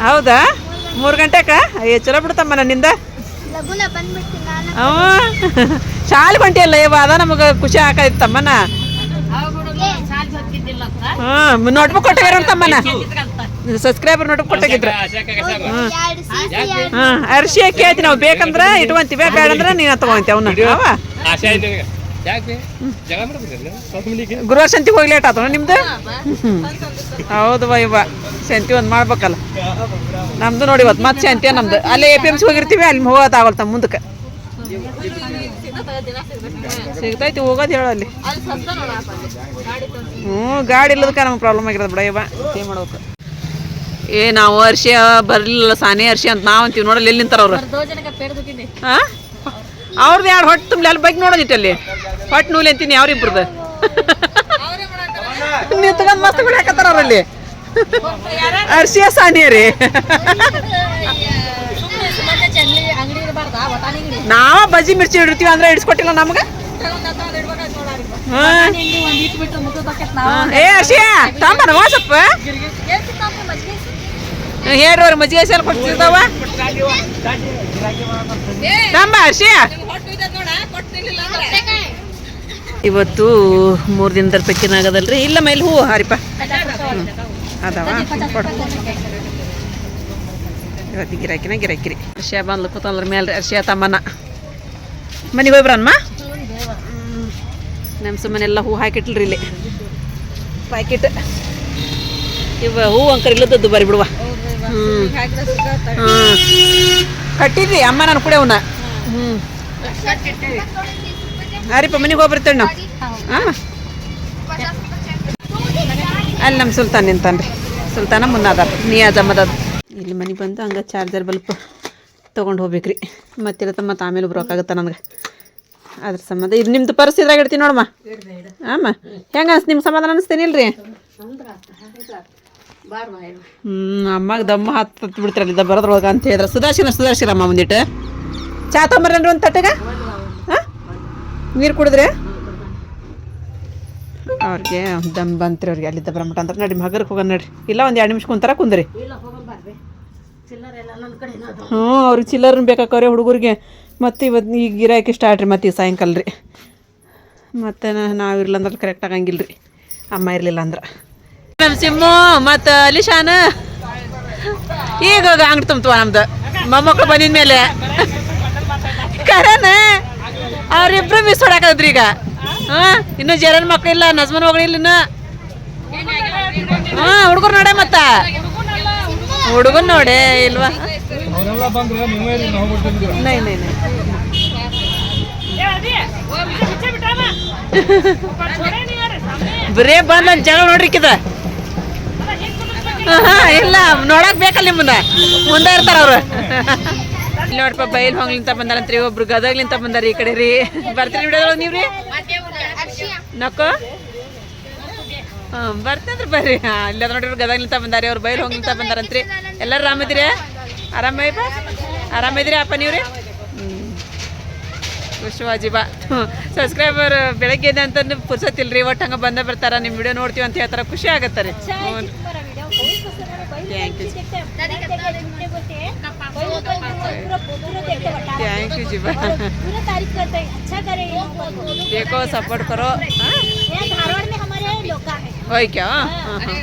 ಹೌದಾ? ಮೂರು ಗಂಟೆಕ? ಅಯ್ಯ ಚಲೋ ಬಿಡ್ತಮ್ಮ ನನ್ನಿಂದ. ಅವ ಶಾಲೆ ಹೊಂಟಿಯಲ್ಲ ಇವ ಅದ ನಮಗೆ ಖುಷಿ ಹಾಕೈತಿ ತಮ್ಮನ. ಹ್ಞೂ ನೋಟ್ಬುಕ್ ಕೊಟ್ಟಾರ ತಮ್ಮನ. ಸಬ್ಸ್ಕ್ರೈಬರ್ ನೋಡಿ ಕೊಟ್ಟಾಗಿದ್ರ. ಹಾಂ. ಅರ್ಶಿ ಕೇಳ್ತಿ ನಾವು. ಬೇಕಂದ್ರೆ ಇಟ್ಕೊಂತೀವಿ. ಬೇಡಂದ್ರೆ ನೀನು ತಗೊಂತಿ ಅವನ್ನ. ಗುರುವ ಗುರುವಾರ ಸಂತಿಗೆ ಹೋಗಿ ಲೇಟ್ ಆತವ ನಿಮ್ದು. ಹೌದು ಬಾ ಇವ ಸಂತಿ ಒಂದು ಮಾಡ್ಬೇಕಲ್ಲ. ನಮ್ದು ನೋಡಿ ಇವತ್ತು. ಮತ್ತೆ ಸಂತಿ ನಮ್ದು. ಅಲ್ಲೇ ಎ ಪಿ ಎಂ ಸಿ ಹೋಗಿರ್ತೀವಿ ಅಲ್ಲಿ ಹೋಗೋದಾಗಲ್ಲ ತಮ್ಮ ಮುಂದಕ್ಕೆ. ಸಿಗ್ತೈತಿ ಹೋಗೋದು ಹೇಳು ಅಲ್ಲಿ. ಹ್ಞೂ ಗಾಡಿ ಇಲ್ಲದಕ್ಕೆ ನಮ್ಗೆ ಪ್ರಾಬ್ಲಮ್ ಆಗಿರೋದು ಬಿಡ ಇವ. ಏನು ಮಾಡ್ಬೇಕು? ಏ, ನಾವು ಅರ್ಶಿ ಬರಲಿಲ್ಲ ಸಾನೆ ಅರ್ಶಿ ಅಂತ ನಾವು ಅಂತೀವಿ ನೋಡಲ್ಲಿ, ಎಲ್ಲಿ ನಿಂತಾರ ಅವ್ರು? ಹಾಂ ಅವ್ರದ್ದು ಎರಡು ಹೊಟ್ಟು ತುಂಬಲಿ, ಅಲ್ಲಿ ಬೈಕ್ ನೋಡೋದಿಟ್ಟು ಅಲ್ಲಿ ಹೊಟ್ಟೆ ನೂಲಿ ಅಂತೀನಿ ಅವ್ರಿಬ್ರದ್ದು ನಿಂತ್ಕೊಂಡು ಮಸ್ತ್ ಬಿಡಾಕತ್ತಾರ ಅವರಲ್ಲಿ. ಅರ್ಷಿಯ ಸಾನಿಯ ರೀ? ನಾವ ಬಜ್ಜಿ ಮಿರ್ಚಿ ಇಡಿರ್ತೀವಿ ಅಂದ್ರೆ ಇಡ್ಸ್ಕೊಟ್ಟಿಲ್ಲ ನಮ್ಗೆ. ಏ ಅರ್ಶಿಯ ತಾಂಬನ ಸ್ವಲ್ಪ ಹೇಳ್ರಿ ಮಜ್ಜಿಗೆ ಸೇಲ್ ಕೊಡ್ತಿರ್ತಾವ ತಾಂಬ ಇವತ್ತು ಮೂರು ದಿನದ ಪೆಕ್ಕಿನ ಆಗದಲ್ರಿ. ಇಲ್ಲ, ಮೇಲೆ ಹೂವು ಹಾರಿಪ ಹ್ಮ್. ಅದಾವ? ಕೊಡು. ಇವತ್ತು ಗಿರಾಕಿನ ಗಿರಾಕಿರಿ. ಅರ್ಶಿಯ ಬಂದ್ಲು ಕೂತಂದ್ರ ಮೇಲೆ ಅರ್ಶಿಯ ತಮ್ಮನ ಮನೆಗೆ ಹೋಗಿ ಬರನ್ಮ ನಮ್ಮ ಸುಮ್ಮನೆಲ್ಲ ಹೂ ಹಾಕಿಟ್ಲ್ರಿ ಇಲ್ಲಿ. ಪ್ಯಾಕೆಟ್ ಇವ ಹೂ ಅಂಕರ್ ಇಲ್ಲದದ್ದು ಬರಿ ಬಿಡುವ ಕಟ್ಟಿದ್ರಿ ಅಮ್ಮ ನಾನು ಕೂಡ ಅವನ್ನ. ಹ್ಞೂ ಹಾರಿಪ್ಪ, ಮನೆಗೆ ಹೋಗಿ ಬರ್ತೇವೆ ನಾವು. ಹಾಂ ಅಲ್ಲಿ ನಮ್ಮ ಸುಲ್ತಾನ್ ನಿಂತಾನ್ರಿ ಸುಲ್ತಾನ ಮುನ್ನಾದ ನಿಯಾಜ್ ಅಮ್ಮದದು ಇಲ್ಲಿ ಮನೆಗೆ ಬಂದು ಹಂಗೆ ಚಾರ್ಜರ್ ಬಲ್ಪ್ ತೊಗೊಂಡು ಹೋಗ್ಬೇಕ್ರಿ. ಮತ್ತಿರತ್ತ ಮತ್ತೆ ಆಮೇಲೆ ಬರೋಕ್ಕಾಗತ್ತೆ ನನಗೆ? ಅದ್ರ ಸಂಬಂಧ ಇದು ನಿಮ್ದು ಪರ್ಸ್ ಇದ್ರಾಗ ಇಡ್ತೀನಿ ನೋಡಮ್ಮ. ಆಮ, ಹೆಂಗೆ ಅನ್ಸ್ ನಿಮ್ಮ ಸಮಾಧಾನ ಅನಿಸ್ತೇನಿಲ್ರಿ ಹ್ಞೂ ಅಮ್ಮಗೆ ದಮ್ಮ ಹತ್ತು ಬಿಡ್ತಾರಲ್ಲ ಇದ್ದ ಬರೋದ್ರೊಳಗೆ ಅಂತ ಹೇಳಿದ್ರೆ. ಸುಧಾರ್ಶನ ಸುಧಾರ್ಶಿರಮ್ಮ ಒಂದಿಟ್ಟು. ಚಾ ತೊಂಬರ್ರಿ ಒಂದು ತಟ್ಟೆಗ? ಹಾಂ? ನೀರು ಕುಡಿದ್ರೆ? ಅವ್ರಿಗೆ ದಮ್ ಬಂತ್ರಿ ಅವ್ರಿಗೆ ಅಲ್ಲಿದ್ದ ಬರಮಟ ಅಂದ್ರೆ ನಡಿ ಮಗರ್ಗೆ ಹೋಗೋಣ ನಡ್ರಿ. ಇಲ್ಲ ಒಂದು ಎರಡು ನಿಮಿಷ ಕುಂತಾರ ಕುಂದ್ರಿ. ಹ್ಞೂ ಅವ್ರಿಗೆ ಚಿಲ್ಲರ್ ಬೇಕಾಕವ್ರೆ ಹುಡುಗರಿಗೆ. ಮತ್ತೆ ಇವತ್ತು ಈಗ ಗಿರಾಕಿ ಸ್ಟಾರ್ಟ್ ರೀ ಮತ್ತೆ ಸಾಯಂಕಾಲ ರೀ ಮತ್ತೆ ನಾವು ಇರಲಿಲ್ಲ ಅಂದ್ರೆ ಕರೆಕ್ಟ್ ಆಗಂಗಿಲ್ಲ ರೀ ಅಮ್ಮ ಇರಲಿಲ್ಲ ಅಂದ್ರೆ. ನಮ್ಮ ಸಿಮ್ಮು ಮತ್ತು ಅಲಿಶಾನ. ಈಗ ಅಂಗಡಿ ತುಂಬ್ತವ ನಮ್ದು. ಮೊಮ್ಮಕ್ಕಳು ಬಂದಿದ ಮೇಲೆ. ಕರೇನ ಅವ್ರಿಬ್ರು ಮಿಸ್ ಹೊಡಾಕದ್ರಿ ಈಗ. ಹಾಂ ಇನ್ನು ಜರನ್ ಮಕ್ಳು ಇಲ್ಲ ನಜ್ಮನ್ ಮಗಳು ಇಲ್ಲ ಇನ್ನು. ಹಾಂ ಹುಡುಗರು ನೋಡೆ ಮತ್ತ. ಹುಡುಗನ್ ನೋಡೆ ಇಲ್ವಾ? ನೈ ನೈ ನೈ. *laughs* ಬರೇ ಬಂದ ಜಗಳ ನೋಡ್ರಿ ಕಿದ *laughs* ಇಲ್ಲ, ನೋಡಕ್ ಬೇಕಲ್ಲ ನಿಮ್ಮನ್ನ. ಮುಂದೆ ಇರ್ತಾರ ಅವ್ರು. ನೋಡಪ್ಪ ಬೈಲ್ ಹೊಂಗ್ಲಿಂತ ಬಂದಾರಂತ್ರಿ ಒಬ್ರು ಗದಗ್ಲಿಂತ ಬಂದಾರ ಈ ಕಡೆ ರೀ. ಬರ್ತೀರಿ ಬಿಡೋದ್ರ ನೀವ್ರಿ? ನಕ್ಕೋ? ಹಾಂ ಬರ್ತಂದ್ರಿ ಬರ್ರಿ. ಇಲ್ಲ ನೋಡ್ರಿ ಗದಗ್ಲಿಂತ ಬಂದಾರಿ, ಅವ್ರು ಬೈಲ್ ಹೋಗ್ಲಿಂತ ಬಂದಾರಂತ್ರಿ. ಎಲ್ಲರೂ ಆರಾಮದಿರಿ ಆರಾಮಯ್ಯಪ್ಪ? ಆರಾಮಿದ್ರಿ ಅಪ್ಪ ನೀವ್ರಿ? ಹ್ಞೂ ವಿಶ್ವಾಜಿ ಬಾ ಸಬ್ಸ್ಕ್ರೈಬರ್ ಬೆಳಗ್ಗೆ ಅಂತ ಪುರ್ಸತ್ತಿಲ್ರಿ ಒಟ್ಟು ಹಂಗೆ ಬಂದೇ ಬರ್ತಾರ ನಿಮ್ಮ ವಿಡಿಯೋ ನೋಡ್ತೀವಿ ಅಂತ ಹೇಳ್ತಾರ, ಖುಷಿ ಆಗತ್ತೆ ರೀ. ಥ್ಯಾಂಕ್ ಯು ಥ್ಯಾಂಕ್ ಯು ಜಿಬಾ पूरा तारीफ करते हैं अच्छा करे ये लोग को। देखो सपोर्ट करो हाँ यहाँ धारवाड़ में हमारे लोका है होय क्या ಹಾಂ ಹಾಂ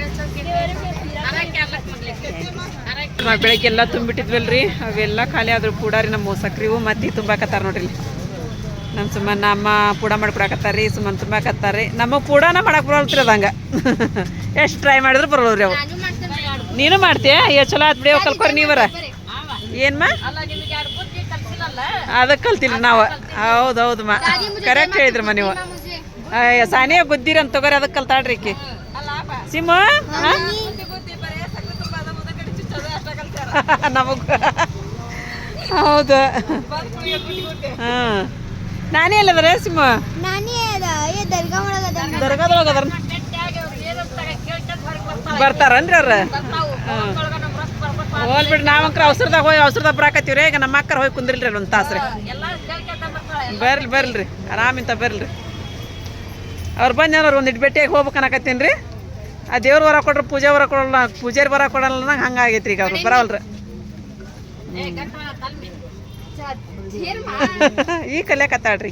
ಮ- ಬೆಳಗ್ಗೆ ಎಲ್ಲ ತುಂಬಿಟ್ಟಿದ್ವಲ್ರಿ ಅವೆಲ್ಲ ಖಾಲಿ ಆದ್ರು ಕೂಡ ರೀ ನಮ್ಮ ಸಕ್ರಿವು ಮತ್ತೆ ತುಂಬಾಕತ್ತಾರ ನೋಡ್ರಿ ಇಲ್ಲಿ. ನಮ್ಮ ಸುಮ್ಮನೆ ನಮ್ಮ ಪೂಡ ಮಾಡ್ಕೊಡಕತ್ತಾರ ರೀ ಸುಮ್ಮನೆ ತುಂಬಾಕತ್ತಾರ ರೀ ನಮಗೆ ಪೂಡನ ಮಾಡಕ್ಕೆ ಬರೋಲ್ತ್ರಿ ಅದಂಗ *laughs* ಎಷ್ಟು ಟ್ರೈ ಮಾಡಿದ್ರು ಬರೋಲ್ರಿ ಅವು ನೀನು ಮಾಡ್ತೀಯ? ಏ ಚಲೋ ಆತ್ ಬಿಡಿ ಕಲ್ಕೋರಿ ನೀವರ. ಏನ್ಮ? ಅದಕ್ಕೆ ಕಲ್ತಿಲ್ಲ ನಾವು. ಹೌದು ಹೌದು ಮಾ. ಕರೆಕ್ಟ್ ಹೇಳಿದ್ರಮ್ಮ ನೀವು. ಅಯ್ಯ ಸಾನಿಯ ಗುದ್ದಿರಿ ಅಂತ ತಗೋರಿ ಅದಕ್ಕೆ ಕಲ್ತಾಳ್ರಿ ಈಕಿ. ಸಿಮ್ಮ *laughs* ನಮಗ. ಹೌದು. ಹಾಂ. ನಾನೇ ಅಲ್ಲದ್ರ ಸಿಮ್ಮ ನಾನೇ ಅದ ಏ ದರ್ಗಾ ಒಳಗದ ದರ್ಗಾದೊಳಗೆ ಅದಾರ. ಬರ್ತಾರನ್ರಿ ಅವ್ರ? ಹೋಲ್ ಬಿಡ್ರಿ ನಾವಂಕ್ರ ಅವಸರದಾಗ ಹೋಗಿ ಅವಸರದಾಗ ರೀ. ಈಗ ನಮ್ಮ ಅಕ್ಕರ ಹೋಗಿ ಕುಂದ್ರಿಲ್ರಿ ಒಂದ್ ಒಂದು ಕೇಳ್ಕೊಂತ ಬರ್ತಾಳೆ ಬರ್ಲಿ ಬರ್ಲ್ರಿ. ಆರಾಮಿಂತ ಬರ್ಲ್ರಿ. ಅವ್ರು ಬಂದು ಅವ್ರು ಇಟ್ಟು ಭೇಟಿಯಾಗಿ ಹೋಗ್ಬೇಕು ಅನ್ನಕತ್ತೀನಿ ರೀ. ಆ ದೇವ್ರ ವರ ಕೊಡ್ರಿ ಪೂಜೆ ವರ ಕೊಡಲ್ಲ ಪೂಜಾರಿ ವರ ಕೊಡಲ್ಲ ನಂಗೆ ಹಂಗಾಗೈತ್ರಿ ಈಗ ಅವ್ರು ಬರವಲ್ರಿ. ಈ ಕಲಿಯಕತ್ತಾಳ್ರಿ ಕತ್ತಾಡ್ರಿ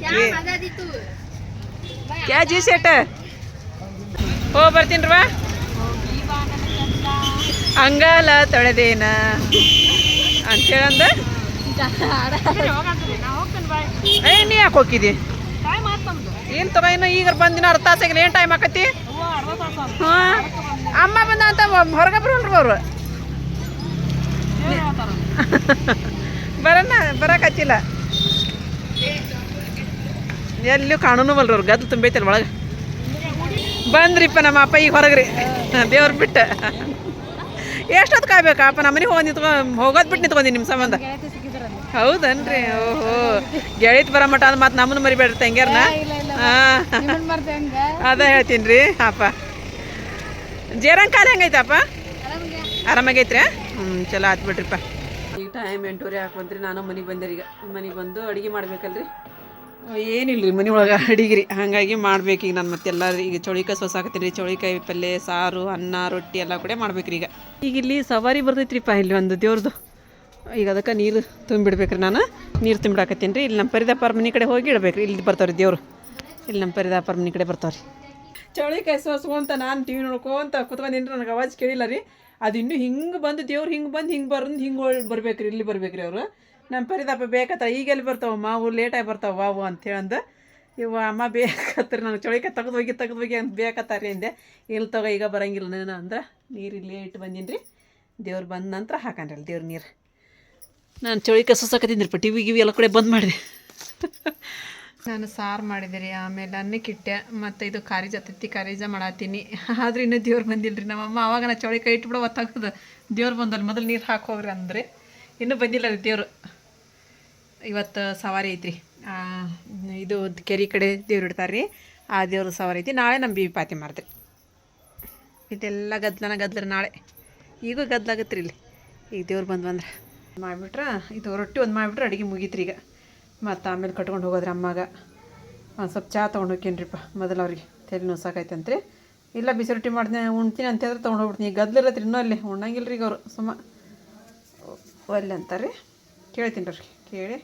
ಕ್ಯಾ ಜಿ ಸೆಟ್ ಹೋ ಬರ್ತೀನಿ ಬಾ ಅಂಗಾಲ ತೊಳೆದೇನ? ಅಂತೇಳಂದ. ಏ, ನೀ ಯಾಕೆ ಹೋಗಿದಿ ಏನು ತಗೋ, ಇನ್ನು ಈಗ ಬಂದಿನ ಅರ್ಧ ತಾಸಾಗಿಲ್ಲ ಏನು ಟೈಮ್ ಆಕತಿ? ಹಾಂ? ಅಮ್ಮ ಬಂದ ಅಂತ ಹೊರಗೆ ಬರೋಣ್ರಿ ಅವರು. ಬರೋಣ ಬರಕತ್ತಿಲ್ಲ ಎಲ್ಲೂ ಕಾಣೂನು ಬಲ್ರಿ ಅವ್ರು ಗದ್ದು ತುಂಬೈತಲ್ಲ ಒಳಗೆ. ಬಂದ್ರಿಪ್ಪ ನಮ್ಮ ಅಪ್ಪ ಈಗ ಹೊರಗ್ರಿ. ದೇವ್ರ ಬಿಟ್ಟು. ಎಷ್ಟೊತ್ತು ಕಾಯ್ಬೇಕಪ್ಪ ನಮ್ಮ ಮನೆಗೆ ಹೋಗಿ ನಿಂತ್ಕೊ ಹೋಗೋದು ಬಿಟ್ಟು ನಿಂತ್ಕೊಂಡಿ ನಿಮ್ಮ ಸಂಬಂಧ ಹೌದನ್ರಿ? ಓಹೋ. ಗೆಳತಿ ಬರೋ ಮಟ್ಟ ಅಂದ್ರೆ ಮತ್ತೆ ನಮ್ಮನ್ನು ಮರಿಬೇಡ್ರಿ ತಂಗ್ಯಾರನ? ಹಾಂ. ಅದ ಹೇಳ್ತೀನಿ ರೀ ಅಪ್ಪ. ಜೇರಂಗ್ ಕಾಲ ಹೆಂಗೈತಪ್ಪ? ಆರಾಮಾಗೈತ್ರಿ ಹ್ಞೂ ಚಲೋ ಆತ್ ಬಿಡ್ರಿಪ್ಪ. ಈಗ ಟೈಮ್ ಎಂಟೂವರೆ ಹಾಕೊಂತ್ರಿ ನಾನು ಮನೆಗೆ ಬಂದೆ ಈಗ. ಮನೆಗೆ ಬಂದು ಅಡುಗೆ ಮಾಡ್ಬೇಕಲ್ರಿ. ಏನಿಲ್ಲ ರೀ ಮನೆ ಒಳಗೆ ಅಡಿಗೆ ಹಾಗಾಗಿ ಮಾಡ್ಬೇಕು ಈಗ ನಾನು ಮತ್ತೆಲ್ಲ ಈಗ ಚೌಳಿಕಾಯಿ ಸೊಸಾಕತ್ತೀನಿ ರೀ. ಚೌಳಿಕಾಯಿ ಪಲ್ಯ ಸಾರು, ಅನ್ನ, ರೊಟ್ಟಿ ಎಲ್ಲ ಕೂಡ ಮಾಡ್ಬೇಕ್ರಿ ಈಗ. ಈಗ ಇಲ್ಲಿ ಸವಾರಿ ಬರ್ತೈತ್ರಿಪ್ಪ ಇಲ್ಲಿ ಒಂದು ದೇವ್ರದ್ದು ಈಗ ಅದಕ್ಕೆ ನೀರು ತುಂಬಿಡ್ಬೇಕ್ರಿ ನಾನು. ನೀರು ತುಂಬಿಡಾಕತ್ತೀನಿ ರೀ. ಇಲ್ಲಿ ನಮ್ಮ ಪರಿದಾಪರ ಮನೆ ಕಡೆ ಹೋಗಿ ಇಡ್ಬೇಕ್ರಿ. ಇಲ್ಲಿ ಬರ್ತಾವ್ರಿ ದೇವ್ರು. ಇಲ್ಲಿ ನಮ್ಮ ಪರಿದಾಪರ ಮನೆ ಕಡೆ ಬರ್ತಾವ್ರಿ. ಚೌಳಿಕಾಯಿ ಸೋಸ್ಕೊಂತ ನಾನು ಟಿ ವಿ ನೋಡ್ಕೊಂತ ಕುತ್ಕೊಂಡೇನ್ರಿ, ನನಗೆ ಅವಾಜ್ ಕೇಳಿಲ್ಲ ರೀ. ಅದು ಇನ್ನೂ ಹಿಂಗೆ ಬಂದು ದೇವ್ರು ಹಿಂಗೆ ಬಂದು ಹಿಂಗೆ ಬಂದು ಹಿಂಗೆ ಬರ್ಬೇಕ್ರಿ. ಇಲ್ಲಿ ಬರ್ಬೇಕ್ರಿ ಅವರು. ನಮ್ಮ ಪರಿದಾಪ ಬೇಕತ್ತ ಈಗ ಎಲ್ಲಿ ಬರ್ತಾವ ಮಾವು ಲೇಟಾಗಿ ಬರ್ತಾವ ಮಾವು ಅಂತೇಳಂದು ಇವ ಅಮ್ಮ ಬೇಕತ್ತರಿ ನನಗೆ ಚೌಳಿಕಾಯಿ ತೆಗೆದು ಹೋಗಿ ತೆಗೆದು ಹೋಗಿ ಅಂತ ಬೇಕತ್ತಾರೀ ಅಂದೆ. ಇಲ್ಲಿ ತಗೋ, ಈಗ ಬರಂಗಿಲ್ಲ ನಾನು ಅಂದ್ರೆ, ನೀರು ಇಟ್ಟು ಬಂದೀನಿ ರೀ ದೇವ್ರು ಬಂದ ನಂತರ ಹಾಕಣ್ರಿ ಅಲ್ಲಿ ದೇವ್ರ ನೀರು. ನಾನು ಚೌಳಿಕಾಯಿ ಸೊಸಕತ್ತಿದ್ರಿ ಟಿ ವಿ ಗಿವಿ ಎಲ್ಲ ಕಡೆ ಬಂದ್ ಮಾಡಿದೆ. ನಾನು ಸಾರು ಮಾಡಿದೆ ರೀ ಆಮೇಲೆ ಅನ್ನಕ್ಕಿಟ್ಟೆ ಮತ್ತು ಇದು ಕಾರಿಜ ತತ್ತಿ ಕಾರಿಜ ಮಾಡತ್ತೀನಿ ಆದ್ರೆ ಇನ್ನೂ ದೇವ್ರು ಬಂದಿಲ್ಲ ರೀ ನಮ್ಮಮ್ಮ ಅವಾಗ ನಾ ಚೌಳಿಕಾಯಿ ಇಟ್ಬಿಡೋ ಹೊತ್ತಾಗ್ತದೆ ದೇವ್ರು ಬಂದಲ್ಲಿ ಮೊದಲು ನೀರು ಹಾಕೋಗ್ರಿ ಅಂದ್ರೆ. ಇನ್ನೂ ಬಂದಿಲ್ಲ ರೀ ದೇವ್ರು. ಇವತ್ತು ಸವಾರಿ ಐತ್ರಿ. ಇದು ಕೆರೆ ಕಡೆ ದೇವ್ರು ಇಡ್ತಾರೆ ರೀ ಆ ದೇವ್ರ ಸವಾರಿ ಐತಿ. ನಾಳೆ ನಮ್ಮ ಬೀಬಿ ಪಾತಿ ಮಾಡ್ತೀರಿ ಇದೆಲ್ಲ ಗದ್ದಲನ ಗದ್ದಲ ನಾಳೆ. ಈಗೂ ಗದ್ದಲ ರೀ ಇಲ್ಲಿ. ಈಗ ದೇವ್ರು ಬಂದು ಬಂದ್ರೆ ಮಾಡಿಬಿಟ್ರೆ, ಇದು ರೊಟ್ಟಿ ಒಂದು ಮಾಡಿಬಿಟ್ರೆ, ಅಡುಗೆ ಮುಗೀತ್ರಿ ಈಗ. ಮತ್ತು ಆಮೇಲೆ ಕಟ್ಕೊಂಡು ಹೋಗೋದ್ರಿ ಅಮ್ಮಾಗ. ಒಂದು ಸ್ವಲ್ಪ ಚಹಾ ತೊಗೊಂಡು ಹೋಗ್ಕೇನ್ರಿಪ್ಪ ಮೊದಲು ಅವ್ರಿಗೆ. ತಲೆ ನೋಸಾಕೈತಂತ್ರಿ ಇಲ್ಲ ಬಿಸಿ ರೊಟ್ಟಿ ಮಾಡ್ತೀನಿ ಉಣ್ತೀನಿ ಅಂತ ಹೇಳಿದ್ರೆ ತೊಗೊಂಡು ಹೋಗ್ಬಿಡ್ತೀನಿ ಗದ್ಲಿರತ್ರಿ ಇನ್ನೂ ಅಲ್ಲಿ. ಉಣ್ಣಂಗಿಲ್ಲ ರೀ ಈಗ ಅವರು. ಸುಮ್ಮ ಒಲ್ಲೆ ಅಂತಾರೆ ಕೇಳ್ತೀನಿ ರೀ ಕೇಳಿ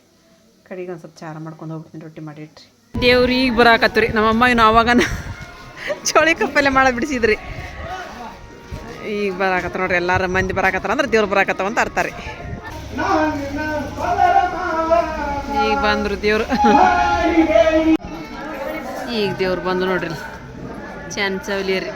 ಕಡೆಗೆ ಒಂದು ಸ್ವಲ್ಪ ಚಾರ ಮಾಡ್ಕೊಂಡು ಹೋಗ್ಬಿಡ್ತೀನಿ, ರೊಟ್ಟಿ ಮಾಡಿಟ್ರಿ ದೇವ್ರಿ ಈಗ ಬರಾಕತ್ತೀರಿ. ನಮ್ಮಮ್ಮ ಇನ್ನು ಅವಾಗ ಚೋಳಿ ಕಪ್ಪಲೆ ಮಾಡಿ ಬಿಡಿಸಿದ್ರಿ. ಈಗ ಬರಾಕತ್ತ ನೋಡ್ರಿ, ಎಲ್ಲಾರು ಮಂದಿ ಬರಾಕತ್ತಾರ ಅಂದ್ರೆ ದೇವ್ರು ಬರಾಕತ್ತಾವ ಅಂತ ಅರ್ಥ ರೀ. ಈಗ ಬಂದ್ರು ದೇವ್ರು. ಈಗ ದೇವ್ರು ಬಂದು ನೋಡ್ರಿ. ಚೌಲಿ ರೀ.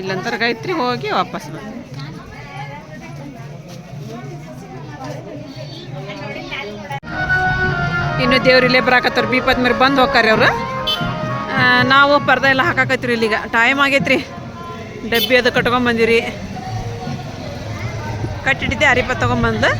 ಇಲ್ಲಂತರ ಗಾಯತ್ರಿ ಹೋಗಿ ವಾಪಸ್ ಇನ್ನು ದೇವ್ರು ಇಲ್ಲೇ ಬರಾಕತ್ತಾರ. ಬೀಪದ ಮೇಲೆ ಬಂದು ಹೋಗ್ತಾರೆ ಅವರು. ನಾವು ಪರ್ದ ಎಲ್ಲ ಹಾಕಾಕತ್ತೀವಿ ಇಲ್ಲಿಗ. ಟೈಮ್ ಆಗೈತ್ರಿ. ಡಬ್ಬಿ ಅದು ಕಟ್ಕೊಂಬಂದಿವ್ರಿ ಕಟ್ಟಿಟ್ಟಿದ್ದೆ ಅರಿಪ ತೊಗೊಂಬಂದು.